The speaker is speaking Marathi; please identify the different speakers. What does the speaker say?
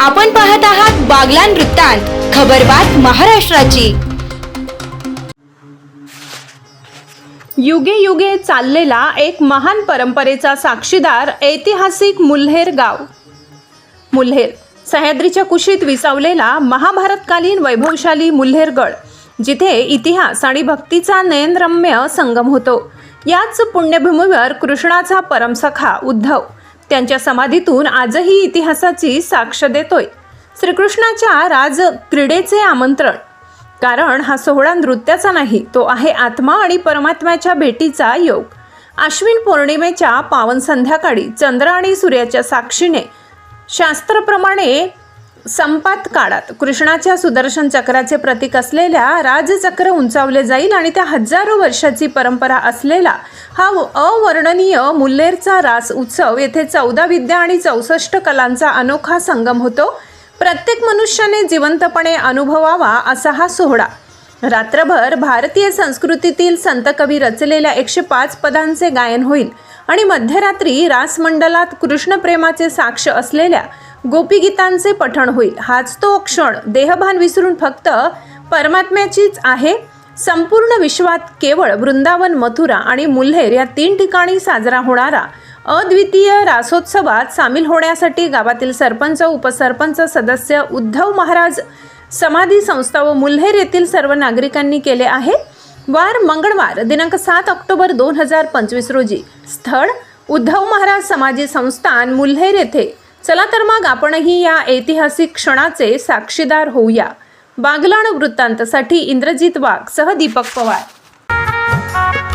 Speaker 1: आपण पाहत आहात बागलान वृत्तांत खबरबात महाराष्ट्राची.
Speaker 2: युगे युगे चाललेला एक महान परंपरेचा साक्षीदार ऐतिहासिक मुल्हेर गाव. मुल्हेर सह्याद्रीच्या कुशीत विसावलेला महाभारतकालीन वैभवशाली मुल्हेरगड जिथे इतिहास आणि भक्तीचा नयनरम्य संगम होतो. याच पुण्यभूमीवर कृष्णाचा परमसखा उद्धव त्यांच्या समाधीतून आजही इतिहासाची साक्ष देतोय. श्रीकृष्णाच्या राज क्रीडेचे आमंत्रण. कारण हा सोहळा नृत्याचा नाही तो आहे आत्मा आणि परमात्म्याच्या भेटीचा योग. आश्विन पौर्णिमेच्या पावन संध्याकाळी चंद्र आणि सूर्याच्या साक्षीने. शास्त्रप्रमाणे संपात काळात कृष्णाच्या सुदर्शन चक्राचे प्रतीक असलेल्या राजचक्र उंचावले जाईल आणि त्या हजारो वर्षाची परंपरा असलेला हा अवर्णनीय मुल्लेरचा रास उत्सव येथे चौदा विद्या आणि चौसष्ट कलांचा अनोखा संगम होतो. प्रत्येक मनुष्याने जिवंतपणे अनुभवावा असा हा सोहळा. रात्रभर भारतीय संस्कृतीतील संतकवी रचलेल्या एकशे पाच पदांचे गायन होईल आणि मध्यरात्री रासमंडलात कृष्णप्रेमाचे साक्ष असलेल्या गोपीगीतांचे पठण होईल. हाच तो क्षण देहभान विसरून फक्त परमात्म्याचीच आहे. संपूर्ण विश्वात केवळ वृंदावन मथुरा आणि मुल्हेर या तीन ठिकाणी साजरा होणारा अद्वितीय रासोत्सवात सामील होण्यासाठी गावातील सरपंच उपसरपंच सदस्य उद्धव महाराज समाधी संस्था व मुल्हेर येथील सर्व नागरिकांनी केले आहे. वार मंगळवार दिनांक सात ऑक्टोबर दोन हजार पंचवीस रोजी स्थळ उद्धव महाराज समाजी संस्थान मुल्हेर येथे चला तर मग आपणही या ऐतिहासिक क्षणाचे साक्षीदार होऊया. बागलाण वृत्तांतसाठी इंद्रजित वाघ सह दीपक पवार.